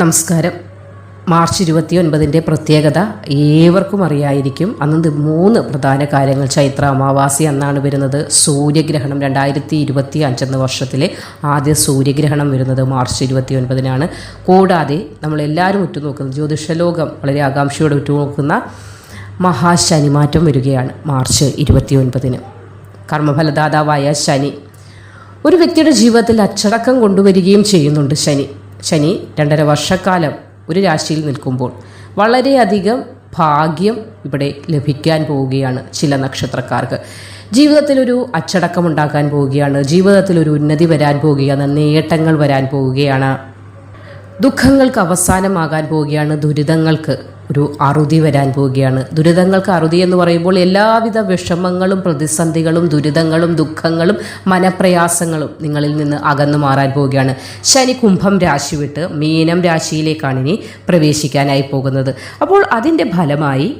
നമസ്കാരം. മാർച്ച് ഇരുപത്തി ഒൻപതിന്റെ പ്രത്യേകത ഏവർക്കും അറിയായിരിക്കും. അന്ന് മൂന്ന് പ്രധാന കാര്യങ്ങൾ ചൈത്ര അമാവാസി അന്നാണ് വരുന്നത്. സൂര്യഗ്രഹണം രണ്ടായിരത്തി ഇരുപത്തി അഞ്ചെന്ന വർഷത്തിലെ ആദ്യ സൂര്യഗ്രഹണം വരുന്നത് മാർച്ച് ഇരുപത്തി ഒൻപതിനാണ് കൂടാതെ നമ്മളെല്ലാവരും ഉറ്റുനോക്കുന്നത് ജ്യോതിഷലോകം വളരെ ആകാംക്ഷയോടെ ഉറ്റുനോക്കുന്ന മഹാശനിമാറ്റം വരികയാണ് മാർച്ച് ഇരുപത്തി ഒൻപതിന് കർമ്മഫലദാതാവായ ശനി. ഒരു വ്യക്തിയുടെ ജീവിതത്തിൽ അച്ചടക്കം കൊണ്ടുവരികയും ചെയ്യുന്നുണ്ട് ശനി. ശനി രണ്ടര വർഷക്കാലം ഒരു രാശിയിൽ നിൽക്കുമ്പോൾ വളരെയധികം ഭാഗ്യം ഇവിടെ ലഭിക്കാൻ പോവുകയാണ് ചില നക്ഷത്രക്കാർക്ക്. ജീവിതത്തിലൊരു അച്ചടക്കം ഉണ്ടാക്കാൻ പോവുകയാണ് ജീവിതത്തിലൊരു ഉന്നതി വരാൻ പോവുകയാണ് നേട്ടങ്ങൾ വരാൻ പോവുകയാണ്. ദുഃഖങ്ങൾക്ക് അവസാനമാകാൻ പോവുകയാണ് ദുരിതങ്ങൾക്ക് ഒരു അറുതി വരാൻ പോവുകയാണ്. ദുരിതങ്ങൾക്ക് അറുതി എന്ന് പറയുമ്പോൾ എല്ലാവിധ വിഷമങ്ങളും പ്രതിസന്ധികളും ദുരിതങ്ങളും ദുഃഖങ്ങളും മനപ്രയാസങ്ങളും നിങ്ങളിൽ നിന്ന് അകന്നു മാറാൻ പോവുകയാണ്. ശനി കുംഭം രാശി വിട്ട് മീനം രാശിയിലേക്കാണ് ഇനി പ്രവേശിക്കാനായി പോകുന്നത്. അപ്പോൾ അതിന്റെ ഫലമായി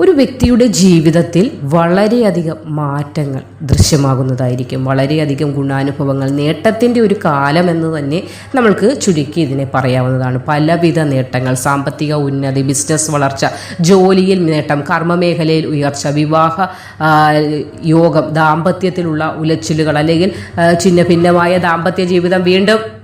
ഒരു വ്യക്തിയുടെ ജീവിതത്തിൽ വളരെയധികം മാറ്റങ്ങൾ ദൃശ്യമാകുന്നതായിരിക്കും. വളരെയധികം ഗുണാനുഭവങ്ങൾ നേട്ടത്തിന്റെ ഒരു കാലം എന്ന് തന്നെ നമ്മൾക്ക് ചുരുക്കി ഇതിനെ പറയാവുന്നതാണ്. പലവിധ നേട്ടങ്ങൾ സാമ്പത്തിക ഉന്നതി ബിസിനസ് വളർച്ച ജോലിയിൽ നേട്ടം കർമ്മമേഖലയിൽ ഉയർച്ച വിവാഹ യോഗം ദാമ്പത്യത്തിലുള്ള ഉലച്ചിലുകൾ അല്ലെങ്കിൽ ചിന്ന ഭിന്നമായ ദാമ്പത്യ ജീവിതം വീണ്ടും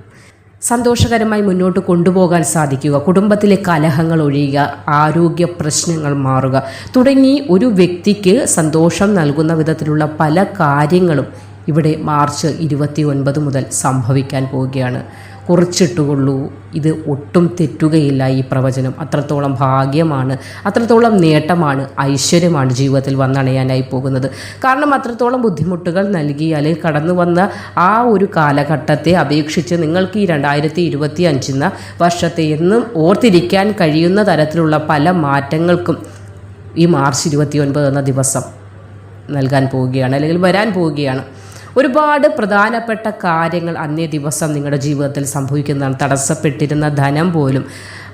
സന്തോഷകരമായി മുന്നോട്ട് കൊണ്ടുപോകാൻ സാധിക്കുക. കുടുംബത്തിലെ കലഹങ്ങൾ ഒഴിയുക ആരോഗ്യ പ്രശ്നങ്ങൾ മാറുക. തുടങ്ങി ഒരു വ്യക്തിക്ക് സന്തോഷം നൽകുന്ന വിധത്തിലുള്ള പല കാര്യങ്ങളും ഇവിടെ മാർച്ച് ഇരുപത്തി ഒൻപത് മുതൽ സംഭവിക്കാൻ പോവുകയാണ്. കുറിച്ചിട്ടുകൊള്ളൂ. ഇത് ഒട്ടും തെറ്റുകയില്ല ഈ പ്രവചനം. അത്രത്തോളം ഭാഗ്യമാണ് അത്രത്തോളം നേട്ടമാണ് ഐശ്വര്യമാണ് ജീവിതത്തിൽ വന്നണയാനായി പോകുന്നത്. കാരണം അത്രത്തോളം ബുദ്ധിമുട്ടുകൾ നൽകി അല്ലെങ്കിൽ കടന്നു വന്ന ആ ഒരു കാലഘട്ടത്തെ അപേക്ഷിച്ച് നിങ്ങൾക്ക് ഈ രണ്ടായിരത്തി ഇരുപത്തി അഞ്ചെന്ന വർഷത്തെ എന്നും ഓർത്തിരിക്കാൻ കഴിയുന്ന തരത്തിലുള്ള പല മാറ്റങ്ങൾക്കും ഈ മാർച്ച് ഇരുപത്തി ഒൻപത് എന്ന ദിവസം നൽകാൻ പോവുകയാണ് അല്ലെങ്കിൽ വരാൻ പോവുകയാണ്. ഒരുപാട് പ്രധാനപ്പെട്ട കാര്യങ്ങൾ അന്നേ ദിവസം നിങ്ങളുടെ ജീവിതത്തിൽ സംഭവിക്കുന്നതാണ്. തടസ്സപ്പെട്ടിരുന്ന ധനം പോലും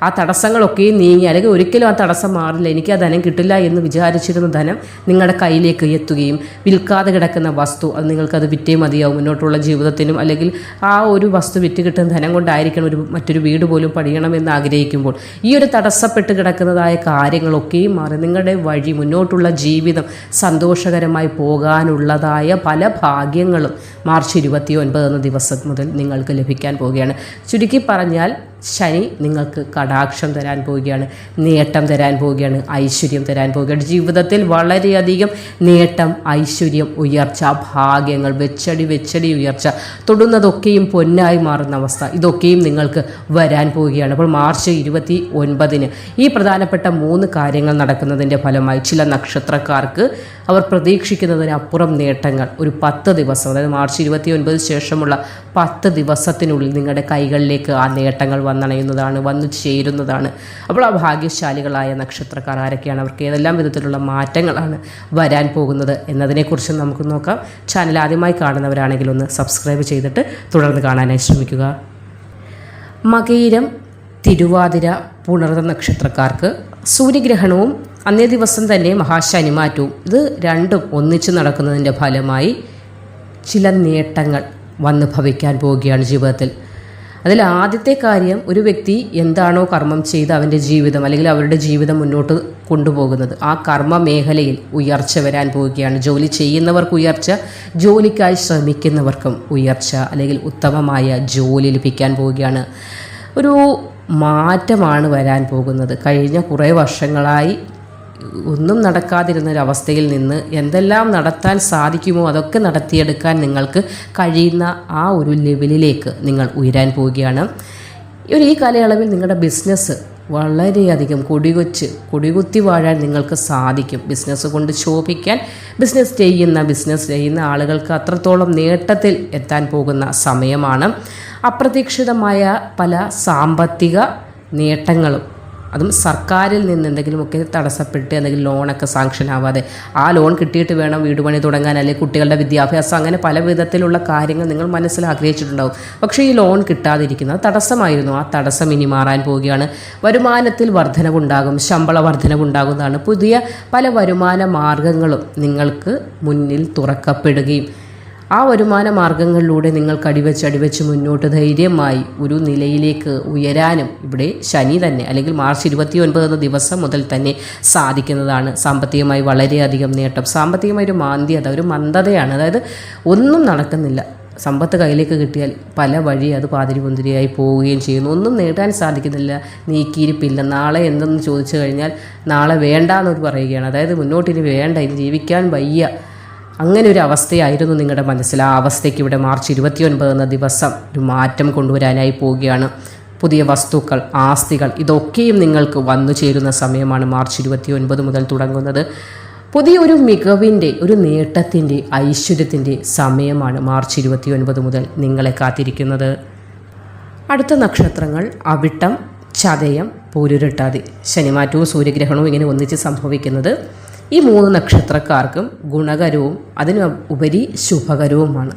ആ തടസ്സങ്ങളൊക്കെ നീങ്ങി അല്ലെങ്കിൽ ഒരിക്കലും ആ തടസ്സം മാറില്ല എനിക്ക് ആ ധനം കിട്ടില്ല എന്ന് വിചാരിച്ചിരുന്ന ധനം നിങ്ങളുടെ കയ്യിലേക്ക് എത്തുകയും വിൽക്കാതെ കിടക്കുന്ന വസ്തു അത് നിങ്ങൾക്കത് വിറ്റേ മതിയാവും. മുന്നോട്ടുള്ള ജീവിതത്തിനും അല്ലെങ്കിൽ ആ ഒരു വസ്തു വിറ്റ് കിട്ടുന്ന ധനം കൊണ്ടായിരിക്കണം ഒരു മറ്റൊരു വീട് പോലും പണിയണമെന്ന് ആഗ്രഹിക്കുമ്പോൾ ഈ ഒരു തടസ്സപ്പെട്ട് കിടക്കുന്നതായ കാര്യങ്ങളൊക്കെയും മാറി നിങ്ങളുടെ വഴി മുന്നോട്ടുള്ള ജീവിതം സന്തോഷകരമായി പോകാനുള്ളതായ പല ഭാഗ്യങ്ങളും മാർച്ച് ഇരുപത്തി ഒൻപത് എന്ന ദിവസം മുതൽ നിങ്ങൾക്ക് ലഭിക്കാൻ പോവുകയാണ്. ചുരുക്കി പറഞ്ഞാൽ ശനി നിങ്ങൾക്ക് കടാക്ഷം തരാൻ പോവുകയാണ് നേട്ടം തരാൻ പോവുകയാണ് ഐശ്വര്യം തരാൻ പോവുകയാണ്. ജീവിതത്തിൽ വളരെയധികം നേട്ടം ഐശ്വര്യം ഉയർച്ച ഭാഗ്യങ്ങൾ വെച്ചടി വെച്ചടി ഉയർച്ച തൊടുന്നതൊക്കെയും പൊന്നായി മാറുന്ന അവസ്ഥ. ഇതൊക്കെയും നിങ്ങൾക്ക് വരാൻ പോവുകയാണ്. അപ്പോൾ മാർച്ച് ഇരുപത്തി ഒൻപതിന് ഈ പ്രധാനപ്പെട്ട മൂന്ന് കാര്യങ്ങൾ നടക്കുന്നതിന്റെ ഫലമായി ചില നക്ഷത്രക്കാർക്ക് അവർ പ്രതീക്ഷിക്കുന്നതിനപ്പുറം നേട്ടങ്ങൾ ഒരു പത്ത് ദിവസം അതായത് മാർച്ച് ഇരുപത്തി ഒൻപത് ശേഷമുള്ള പത്ത് ദിവസത്തിനുള്ളിൽ നിങ്ങളുടെ കൈകളിലേക്ക് ആ നേട്ടങ്ങൾ വന്നണയുന്നതാണ് വന്നു ചേരുന്നതാണ്. അപ്പോൾ ആ ഭാഗ്യശാലികളായ നക്ഷത്രക്കാർ ആരൊക്കെയാണ്? അവർക്ക് ഏതെല്ലാം വിധത്തിലുള്ള മാറ്റങ്ങളാണ് വരാൻ പോകുന്നത് എന്നതിനെക്കുറിച്ച് നമുക്ക് നോക്കാം. ചാനൽ ആദ്യമായി കാണുന്നവരാണെങ്കിൽ ഒന്ന് സബ്സ്ക്രൈബ് ചെയ്തിട്ട് തുടർന്ന് കാണാനായി ശ്രമിക്കുക. മകയിരം തിരുവാതിര പുണർന്ന നക്ഷത്രക്കാർക്ക് സൂര്യഗ്രഹണവും അന്നേ ദിവസം തന്നെ മഹാശനിമാറ്റവും ഇത് രണ്ടും ഒന്നിച്ച് നടക്കുന്നതിന്റെ ഫലമായി ചില നേട്ടങ്ങൾ വന്ന് ഭവിക്കാൻ പോവുകയാണ് ജീവിതത്തിൽ. അതിൽ ആദ്യത്തെ കാര്യം ഒരു വ്യക്തി എന്താണോ കർമ്മം ചെയ്ത് അവന്റെ ജീവിതം അല്ലെങ്കിൽ അവരുടെ ജീവിതം മുന്നോട്ട് കൊണ്ടുപോകുന്നത്. ആ കർമ്മ മേഖലയിൽ ഉയർച്ച വരാൻ പോവുകയാണ്. ജോലി ചെയ്യുന്നവർക്ക് ഉയർച്ച ജോലിക്കായി ശ്രമിക്കുന്നവർക്കും ഉയർച്ച അല്ലെങ്കിൽ ഉത്തമമായ ജോലി ലഭിക്കാൻ പോവുകയാണ്. ഒരു മാറ്റമാണ് വരാൻ പോകുന്നത്. കഴിഞ്ഞ കുറേ വർഷങ്ങളായി ഒന്നും നടക്കാതിരുന്നൊരവസ്ഥയിൽ നിന്ന് എന്തെല്ലാം നടത്താൻ സാധിക്കുമോ അതൊക്കെ നടത്തിയെടുക്കാൻ നിങ്ങൾക്ക് കഴിയുന്ന ആ ഒരു ലെവലിലേക്ക് നിങ്ങൾ ഉയരാൻ പോവുകയാണ്. ഒരു ഈ കാലയളവിൽ നിങ്ങളുടെ ബിസിനസ് വളരെയധികം കൊടികൊച്ച് കൊടികുത്തി വാഴാൻ നിങ്ങൾക്ക് സാധിക്കും. ബിസിനസ് കൊണ്ട് ശോഭിക്കാൻ ബിസിനസ് ചെയ്യുന്ന ബിസിനസ് ചെയ്യുന്ന ആളുകൾക്ക് അത്രത്തോളം നേട്ടത്തിൽ എത്താൻ പോകുന്ന സമയമാണ്. അപ്രതീക്ഷിതമായ പല സാമ്പത്തിക നേട്ടങ്ങളും അതും സർക്കാരിൽ നിന്ന് എന്തെങ്കിലുമൊക്കെ തടസ്സപ്പെട്ട് എന്തെങ്കിലും ലോണൊക്കെ സാങ്ഷൻ ആവാതെ ആ ലോൺ കിട്ടിയിട്ട് വേണം വീട് പണി തുടങ്ങാൻ അല്ലെങ്കിൽ കുട്ടികളുടെ വിദ്യാഭ്യാസം അങ്ങനെ പല വിധത്തിലുള്ള കാര്യങ്ങൾ നിങ്ങൾ മനസ്സിൽ ആഗ്രഹിച്ചിട്ടുണ്ടാവും. പക്ഷേ ഈ ലോൺ കിട്ടാതിരിക്കുന്നത് തടസ്സമായിരുന്നു. ആ തടസ്സം ഇനി മാറാൻ പോവുകയാണ്. വരുമാനത്തിൽ വർധനവുണ്ടാകും. ശമ്പള വർധനവുണ്ടാകുന്നതാണ്. പുതിയ പല വരുമാന മാർഗങ്ങളും നിങ്ങൾക്ക് മുന്നിൽ തുറക്കപ്പെടുകയും ആ വരുമാന മാർഗങ്ങളിലൂടെ നിങ്ങൾക്ക് അടിവെച്ച് അടിവെച്ച് മുന്നോട്ട് ധൈര്യമായി ഒരു നിലയിലേക്ക് ഉയരാനും ഇവിടെ ശനി തന്നെ അല്ലെങ്കിൽ മാർച്ച് ഇരുപത്തി ഒൻപത് എന്ന ദിവസം മുതൽ തന്നെ സാധിക്കുന്നതാണ്. സാമ്പത്തികമായി വളരെയധികം നേട്ടം. സാമ്പത്തികമായി ഒരു മാന്ദ്യത ഒരു മന്ദതയാണ്. അതായത് ഒന്നും നടക്കുന്നില്ല. സമ്പത്ത് കയ്യിലേക്ക് കിട്ടിയാൽ പല വഴി അത് പാതിരി മുന്തിരിയായി പോവുകയും ചെയ്യുന്നു. ഒന്നും നേടാൻ സാധിക്കുന്നില്ല നീക്കിയിരിപ്പില്ല. നാളെ എന്തെന്ന് ചോദിച്ചു കഴിഞ്ഞാൽ നാളെ വേണ്ട പറയുകയാണ്. അതായത് മുന്നോട്ടിനി വേണ്ട ഇനി ജീവിക്കാൻ വയ്യ. അങ്ങനെ ഒരു അവസ്ഥയായിരുന്നു നിങ്ങളുടെ മനസ്സിൽ. ആ അവസ്ഥയ്ക്ക് ഇവിടെ മാർച്ച് ഇരുപത്തിയൊൻപത് എന്ന ദിവസം ഒരു മാറ്റം കൊണ്ടുവരാനായി പോവുകയാണ്. പുതിയ വസ്തുക്കൾ ആസ്തികൾ ഇതൊക്കെയും നിങ്ങൾക്ക് വന്നു ചേരുന്ന സമയമാണ് മാർച്ച് ഇരുപത്തി ഒൻപത് മുതൽ തുടങ്ങുന്നത്. പുതിയ ഒരു മികവിന്റെ ഒരു നേട്ടത്തിന്റെ ഐശ്വര്യത്തിന്റെ സമയമാണ് മാർച്ച് ഇരുപത്തി ഒൻപത് മുതൽ നിങ്ങളെ കാത്തിരിക്കുന്നത്. അടുത്ത നക്ഷത്രങ്ങൾ അവിട്ടം ചതയം പൂരുരുട്ടാതി. ശനിമാറ്റവും സൂര്യഗ്രഹണവും ഇങ്ങനെ ഒന്നിച്ച് സംഭവിക്കുന്നത് ഈ മൂന്ന് നക്ഷത്രക്കാർക്കും ഗുണകരവും അതിന് ഉപരി ശുഭകരവുമാണ്.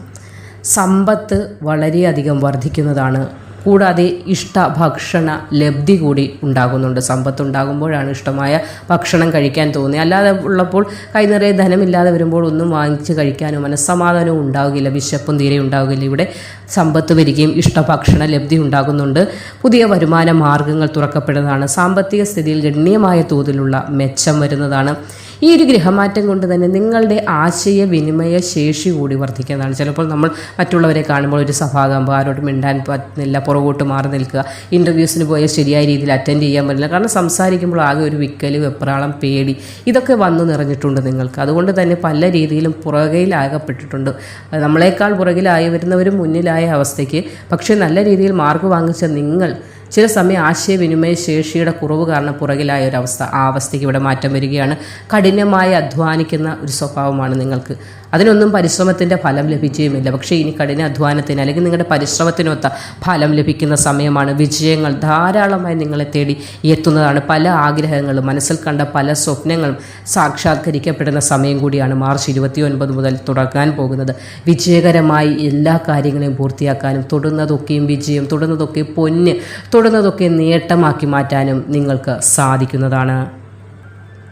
സമ്പത്ത് വളരെയധികം വർദ്ധിക്കുന്നതാണ്. കൂടാതെ ഇഷ്ട ഭക്ഷണ ലബ്ധി കൂടി ഉണ്ടാകുന്നുണ്ട്. സമ്പത്ത് ഉണ്ടാകുമ്പോഴാണ് ഇഷ്ടമായ ഭക്ഷണം കഴിക്കാൻ തോന്നുന്നത്. അല്ലാതെ ഉള്ളപ്പോൾ കൈനിറയെ ധനമില്ലാതെ വരുമ്പോൾ ഒന്നും വാങ്ങിച്ച് കഴിക്കാനോ മനസ്സമാധാനവും ഉണ്ടാവുകയില്ല. വിശപ്പും തീരെ ഉണ്ടാവുകയില്ല. ഇവിടെ സമ്പത്ത് വരികയും ഇഷ്ടഭക്ഷണ ലബ്ധി ഉണ്ടാകുന്നുണ്ട്. പുതിയ വരുമാന മാർഗങ്ങൾ തുറക്കപ്പെടുന്നതാണ്. സാമ്പത്തിക സ്ഥിതിയിൽ ഗണ്യമായ തോതിലുള്ള മെച്ചം വരുന്നതാണ്. ഈ ഒരു ഗൃഹമാറ്റം കൊണ്ട് തന്നെ നിങ്ങളുടെ ആശയവിനിമയ ശേഷി കൂടി വർദ്ധിക്കുന്നതാണ്. ചിലപ്പോൾ നമ്മൾ മറ്റുള്ളവരെ കാണുമ്പോൾ ഒരു സഭാകമ്പ് ആരോട് മിണ്ടാൻ പറ്റുന്നില്ല പുറകോട്ട് മാറി നിൽക്കുക ഇന്റർവ്യൂസിന് പോയാൽ ശരിയായ രീതിയിൽ അറ്റൻഡ് ചെയ്യാൻ പറ്റില്ല. കാരണം സംസാരിക്കുമ്പോൾ ആകെ ഒരു വിക്കൽ വെപ്രാളം പേടി ഇതൊക്കെ വന്നു നിറഞ്ഞിട്ടുണ്ട് നിങ്ങൾക്ക്. അതുകൊണ്ട് തന്നെ പല രീതിയിലും പുറകയിലാകപ്പെട്ടിട്ടുണ്ട്. നമ്മളെക്കാൾ പുറകിലായി വരുന്നവരും മുന്നിലായ അവസ്ഥയ്ക്ക് പക്ഷേ നല്ല രീതിയിൽ മാർക്ക് വാങ്ങിച്ച നിങ്ങൾ ചില സമയം ആശയവിനിമയ ശേഷിയുടെ കുറവ് കാരണം പുറകിലായ ഒരു അവസ്ഥ. ആ അവസ്ഥയ്ക്ക് ഇവിടെ മാറ്റം വരികയാണ്. കഠിനമായി അധ്വാനിക്കുന്ന ഒരു സ്വഭാവമാണ് നിങ്ങൾക്ക്. അതിനൊന്നും പരിശ്രമത്തിന്റെ ഫലം ലഭിക്കുകയുമില്ല. പക്ഷേ ഇനി കഠിന അധ്വാനത്തിന് അല്ലെങ്കിൽ നിങ്ങളുടെ പരിശ്രമത്തിനൊത്ത ഫലം ലഭിക്കുന്ന സമയമാണ് വിജയങ്ങൾ ധാരാളമായി നിങ്ങളെ തേടി എത്തുന്നതാണ്. പല ആഗ്രഹങ്ങളും മനസ്സിൽ കണ്ട പല സ്വപ്നങ്ങളും സാക്ഷാത്കരിക്കപ്പെടുന്ന സമയം കൂടിയാണ് മാർച്ച് ഇരുപത്തി ഒൻപത് മുതൽ തുടങ്ങാൻ പോകുന്നത്. വിജയകരമായി എല്ലാ കാര്യങ്ങളെയും പൂർത്തിയാക്കാനും തുടർന്നതൊക്കെയും വിജയം തുടർന്നതൊക്കെ പൊന്ന് തുടർന്നതൊക്കെ നേട്ടമാക്കി മാറ്റാനും നിങ്ങൾക്ക് സാധിക്കുന്നതാണ്.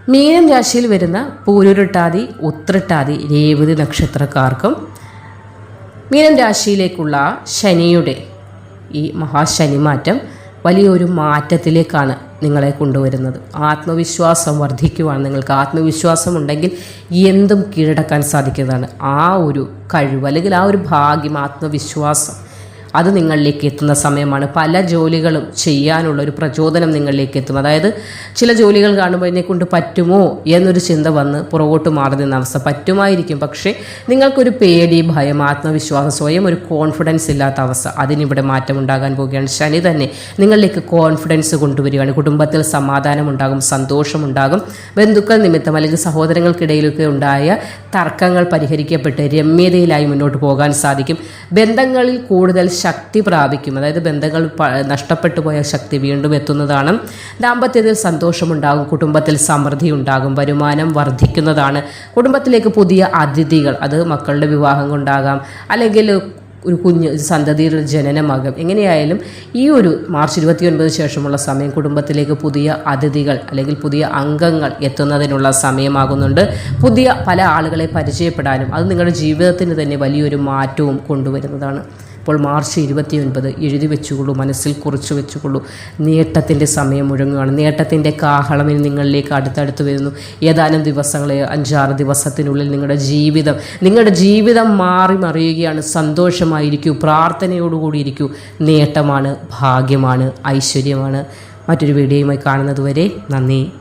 മീനം രാശിയിൽ വരുന്ന പൂരുരുട്ടാതി ഉത്രട്ടാതി രേവതി നക്ഷത്രക്കാർക്കും മീനം രാശിയിലേക്കുള്ള ശനിയുടെ ഈ മഹാശനി മാറ്റം വലിയൊരു മാറ്റത്തിലേക്കാണ് നിങ്ങളെ കൊണ്ടുവരുന്നത്. ആത്മവിശ്വാസം വർദ്ധിക്കുവാണ് നിങ്ങൾക്ക് ആത്മവിശ്വാസം ഉണ്ടെങ്കിൽ എന്തും കീഴടക്കാൻ സാധിക്കുന്നതാണ്. ആ ഒരു കഴിവ് അല്ലെങ്കിൽ ആ ഒരു ഭാഗ്യം ആത്മവിശ്വാസം അത് നിങ്ങളിലേക്ക് എത്തുന്ന സമയമാണ്. പല ജോലികളും ചെയ്യാനുള്ള ഒരു പ്രചോദനം നിങ്ങളിലേക്ക് എത്തും അതായത് ചില ജോലികൾ കാണുമ്പോൾ എന്നെക്കൊണ്ട് പറ്റുമോ എന്നൊരു ചിന്ത വന്ന് പുറകോട്ട് മാറി നിന്ന അവസ്ഥ പറ്റുമായിരിക്കും. പക്ഷേ നിങ്ങൾക്കൊരു പേടി ഭയം ആത്മവിശ്വാസം സ്വയം ഒരു കോൺഫിഡൻസ് ഇല്ലാത്ത അവസ്ഥ അതിനിവിടെ മാറ്റം ഉണ്ടാകാൻ പോവുകയാണ് ശനി തന്നെ നിങ്ങളിലേക്ക് കോൺഫിഡൻസ് കൊണ്ടുവരികയാണ്. കുടുംബത്തിൽ സമാധാനം ഉണ്ടാകും സന്തോഷമുണ്ടാകും. ബന്ധുക്കൾ നിമിത്തം അല്ലെങ്കിൽ സഹോദരങ്ങൾക്കിടയിലൊക്കെ ഉണ്ടായ തർക്കങ്ങൾ പരിഹരിക്കപ്പെട്ട് രമ്യതയിലായി മുന്നോട്ട് പോകാൻ സാധിക്കും. ബന്ധങ്ങളിൽ കൂടുതൽ ശക്തി പ്രാപിക്കും. അതായത് ബന്ധങ്ങൾ നഷ്ടപ്പെട്ടു പോയ ശക്തി വീണ്ടും എത്തുന്നതാണ്. ദാമ്പത്യത്തിൽ സന്തോഷമുണ്ടാകും കുടുംബത്തിൽ സമൃദ്ധി ഉണ്ടാകും വരുമാനം വർദ്ധിക്കുന്നതാണ്. കുടുംബത്തിലേക്ക് പുതിയ അതിഥികൾ അത് മക്കളുടെ വിവാഹം കൊണ്ടാകാം അല്ലെങ്കിൽ ഒരു കുഞ്ഞ് സന്തതിയുടെ ജനനമാകും എങ്ങനെയായാലും ഈ ഒരു മാർച്ച് ഇരുപത്തി ഒൻപത് ശേഷമുള്ള സമയം കുടുംബത്തിലേക്ക് പുതിയ അതിഥികൾ അല്ലെങ്കിൽ പുതിയ അംഗങ്ങൾ എത്തുന്നതിനുള്ള സമയമാകുന്നുണ്ട്. പുതിയ പല ആളുകളെ പരിചയപ്പെടാനും അത് നിങ്ങളുടെ ജീവിതത്തിന് തന്നെ വലിയൊരു മാറ്റവും കൊണ്ടുവരുന്നതാണ്. ഇപ്പോൾ മാർച്ച് ഇരുപത്തി ഒൻപത് എഴുതി വെച്ചുകൊള്ളൂ മനസ്സിൽ കുറിച്ചു വെച്ചുകൊള്ളൂ. നേട്ടത്തിന്റെ സമയം മുഴങ്ങുകയാണ്. നേട്ടത്തിന്റെ കാഹളമിൽ നിങ്ങളിലേക്ക് അടുത്തടുത്ത് വരുന്നു. ഏതാനും ദിവസങ്ങളെ അഞ്ചാറ് ദിവസത്തിനുള്ളിൽ നിങ്ങളുടെ ജീവിതം നിങ്ങളുടെ ജീവിതം മാറി മറിയുകയാണ്. സന്തോഷമായിരിക്കൂ പ്രാർത്ഥനയോടുകൂടി ഇരിക്കൂ. നേട്ടമാണ് ഭാഗ്യമാണ് ഐശ്വര്യമാണ്. മറ്റൊരു വീഡിയോയുമായി കാണുന്നതുവരെ നന്ദി.